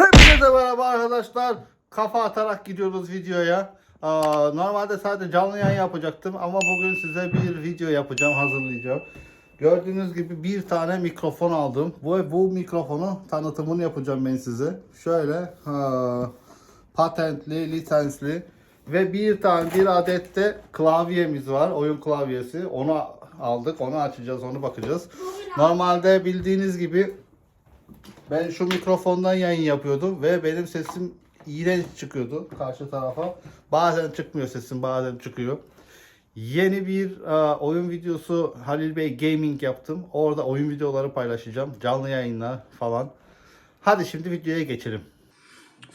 Hepinize merhaba arkadaşlar. Kafa atarak gidiyoruz videoya. Aa, normalde sadece canlı yayın yapacaktım ama bugün size bir video yapacağım, hazırlayacağım. Gördüğünüz gibi bir tane mikrofon aldım. Bu, bu mikrofonu tanıtımını yapacağım ben size. Şöyle ha, patentli, lisensli ve bir tane bir adet de klavyemiz var. Oyun klavyesi. Onu aldık. Onu açacağız, onu bakacağız. Normalde bildiğiniz gibi ben şu mikrofondan yayın yapıyordum ve benim sesim iğrenç çıkıyordu karşı tarafa. Bazen çıkmıyor sesim, bazen çıkıyor. Yeni bir e, oyun videosu Halil Bey Gaming yaptım. Orada oyun videoları paylaşacağım. Canlı yayınlar falan. Hadi şimdi videoya geçelim.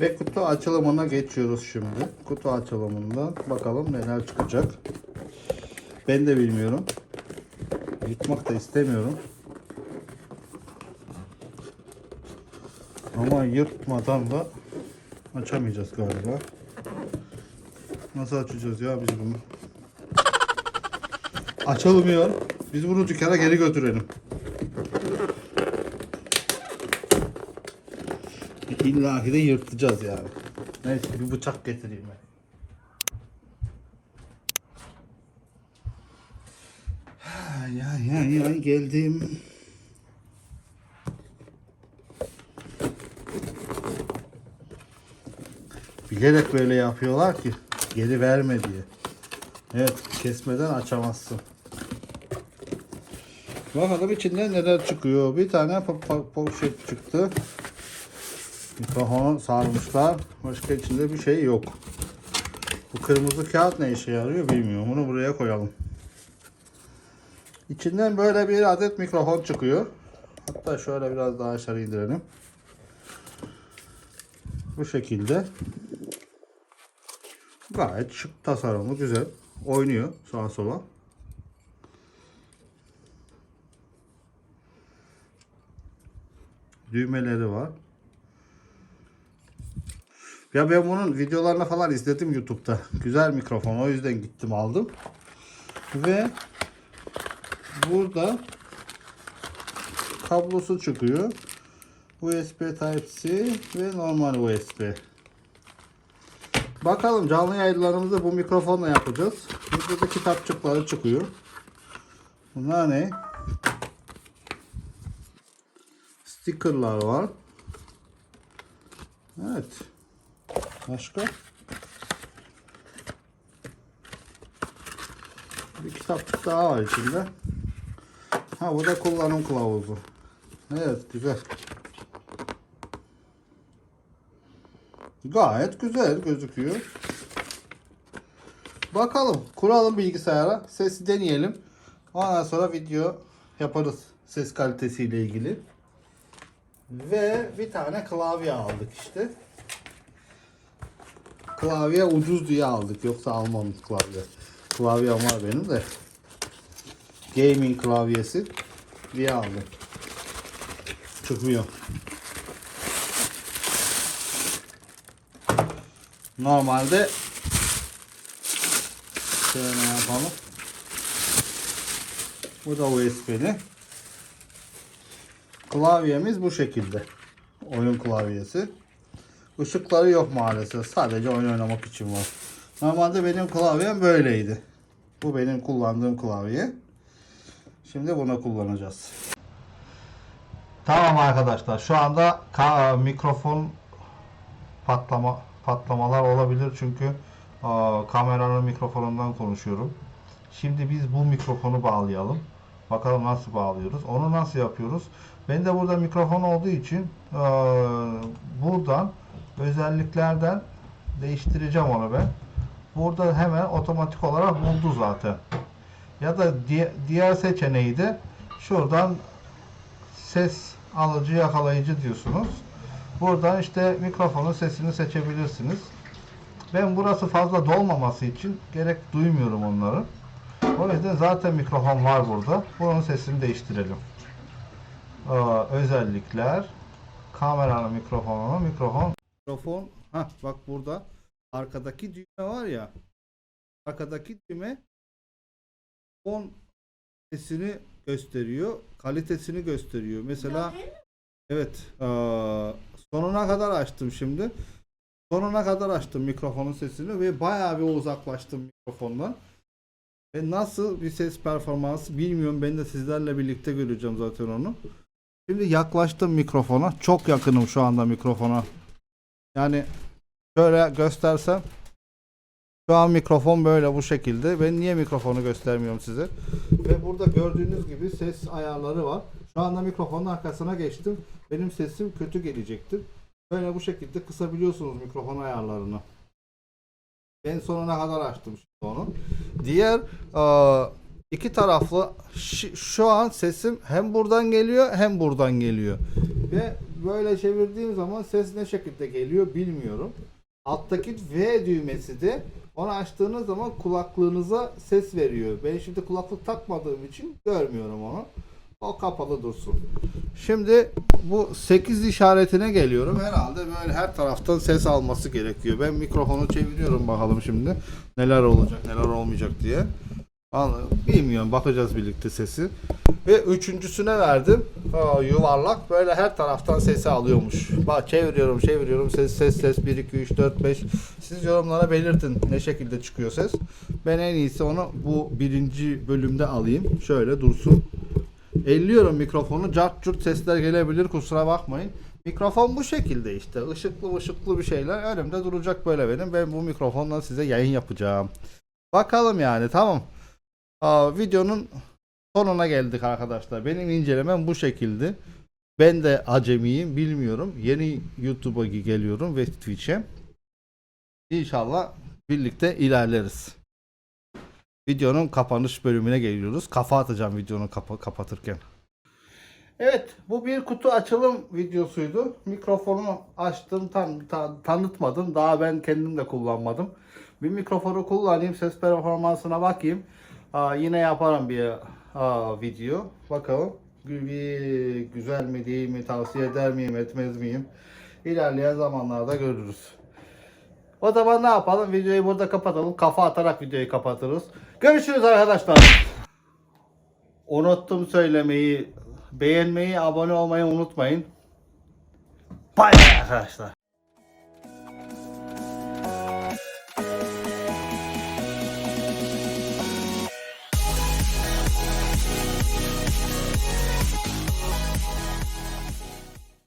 Ve kutu açılımına geçiyoruz şimdi. Kutu açılımından bakalım neler çıkacak. Ben de bilmiyorum. Yutmak da istemiyorum. Ama yırtmadan da açamayacağız galiba. Nasıl açacağız ya biz bunu? Açılmıyor. Biz bunu dükkana geri götürelim. İlla ki de yırtacağız yani. Neyse bir bıçak getireyim ben. Ay ay ay geldim. Bilerek böyle yapıyorlar ki geri verme diye. Evet kesmeden açamazsın. Bakalım içinden neler çıkıyor. Bir tane po- po- poşet çıktı. Mikrofonu sarmışlar. Başka içinde bir şey yok. Bu kırmızı kağıt ne işe yarıyor bilmiyorum. Bunu buraya koyalım. İçinden böyle bir adet mikrofon çıkıyor. Hatta şöyle biraz daha aşağı indirelim. Bu şekilde. Gayet şık tasarımlı güzel. Oynuyor sağa sola. Düğmeleri var. Ya ben bunun videolarını falan izledim YouTube'da. Güzel mikrofon. O yüzden gittim aldım. Ve burada kablosu çıkıyor. USB Type-C ve normal USB. Bakalım canlı yayınlarımızı bu mikrofonla yapacağız. Burada da kitapçıkları çıkıyor. Bunlar ne? Stickerlar var. Evet. Başka? Bir kitapçık daha var içinde. Ha bu da kullanım kılavuzu. Evet güzel. Gayet güzel gözüküyor. Bakalım. Kuralım bilgisayara. Sesi deneyelim. Ondan sonra video yaparız. Ses kalitesiyle ilgili. Ve bir tane klavye aldık işte. Klavye ucuz diye aldık. Yoksa almam klavye. Klavyem var benim de. Gaming klavyesi diye aldım. Çıkmıyor. Normalde şöyle yapalım. Bu da USB'li. Klavyemiz bu şekilde. Oyun klavyesi. Işıkları yok maalesef. Sadece oyun oynamak için var. Normalde benim klavyem böyleydi. Bu benim kullandığım klavye. Şimdi bunu kullanacağız. Tamam arkadaşlar. Şu anda mikrofon patlama patlamalar olabilir çünkü kameranın mikrofonundan konuşuyorum. Şimdi biz bu mikrofonu bağlayalım. Bakalım nasıl bağlıyoruz. Onu nasıl yapıyoruz? Ben de burada mikrofon olduğu için buradan özelliklerden değiştireceğim onu ben. Burada hemen otomatik olarak buldu zaten. Ya da di- diğer seçeneği de şuradan ses alıcı yakalayıcı diyorsunuz. Buradan işte mikrofonun sesini seçebilirsiniz. Ben burası fazla dolmaması için gerek duymuyorum onları. O yüzden zaten mikrofon var burada. Bunun sesini değiştirelim. Aa, özellikler kameranın mikrofonunu mikrofon mikrofon ha bak burada arkadaki düğme var ya arkadaki düğme on sesini gösteriyor kalitesini gösteriyor mesela Evet. Sonuna kadar açtım şimdi. Sonuna kadar açtım mikrofonun sesini ve bayağı bir uzaklaştım mikrofondan. Ve nasıl bir ses performansı bilmiyorum. Ben de sizlerle birlikte göreceğim zaten onu. Şimdi yaklaştım mikrofona. Çok yakınım şu anda mikrofona. Yani şöyle göstersem şu an mikrofon böyle bu şekilde. Ben niye mikrofonu göstermiyorum size? Ve burada gördüğünüz gibi ses ayarları var. Şu anda mikrofonun arkasına geçtim. Benim sesim kötü gelecektir. Böyle bu şekilde kısabiliyorsunuz mikrofon ayarlarını. Ben sonuna kadar açtım şimdi onu. Diğer eee, iki taraflı şu an sesim hem buradan geliyor hem buradan geliyor. Ve böyle çevirdiğim zaman ses ne şekilde geliyor bilmiyorum. Alttaki V düğmesi de onu açtığınız zaman kulaklığınıza ses veriyor. Ben şimdi kulaklık takmadığım için görmüyorum onu. O kapalı dursun. Şimdi bu 8 işaretine geliyorum. Herhalde böyle her taraftan ses alması gerekiyor. Ben mikrofonu çeviriyorum bakalım şimdi. Neler olacak, neler olmayacak diye. Vallahi Bilmiyorum bakacağız birlikte sesi. Ve üçüncüsüne verdim. Aa, yuvarlak böyle her taraftan sesi alıyormuş. Bak çeviriyorum çeviriyorum ses ses ses 1 2 3 4 5. Siz yorumlara belirtin ne şekilde çıkıyor ses. Ben en iyisi onu bu birinci bölümde alayım. Şöyle dursun. Elliyorum mikrofonu. Cart curt sesler gelebilir kusura bakmayın. Mikrofon bu şekilde işte. Işıklı ışıklı bir şeyler önümde duracak böyle benim. Ben bu mikrofonla size yayın yapacağım. Bakalım yani tamam. Aa, videonun sonuna geldik arkadaşlar. Benim incelemem bu şekilde. Ben de acemiyim bilmiyorum. Yeni YouTube'a geliyorum ve Twitch'e. İnşallah birlikte ilerleriz. Videonun kapanış bölümüne geliyoruz. Kafa atacağım videonun kapa- kapatırken. Evet, bu bir kutu açılım videosuydu. Mikrofonu açtım, tan ta- tanıtmadım. Daha ben kendim de kullanmadım. Bir mikrofonu kullanayım, ses performansına bakayım. Yine yaparım bir aa, video. Bakalım bir güzel mi değil mi, tavsiye eder miyim, etmez miyim? İlerleyen zamanlarda görürüz. O zaman ne yapalım? Videoyu burada kapatalım. Kafa atarak videoyu kapatırız. Görüşürüz arkadaşlar. Unuttum söylemeyi. Beğenmeyi, abone olmayı unutmayın. Bay arkadaşlar.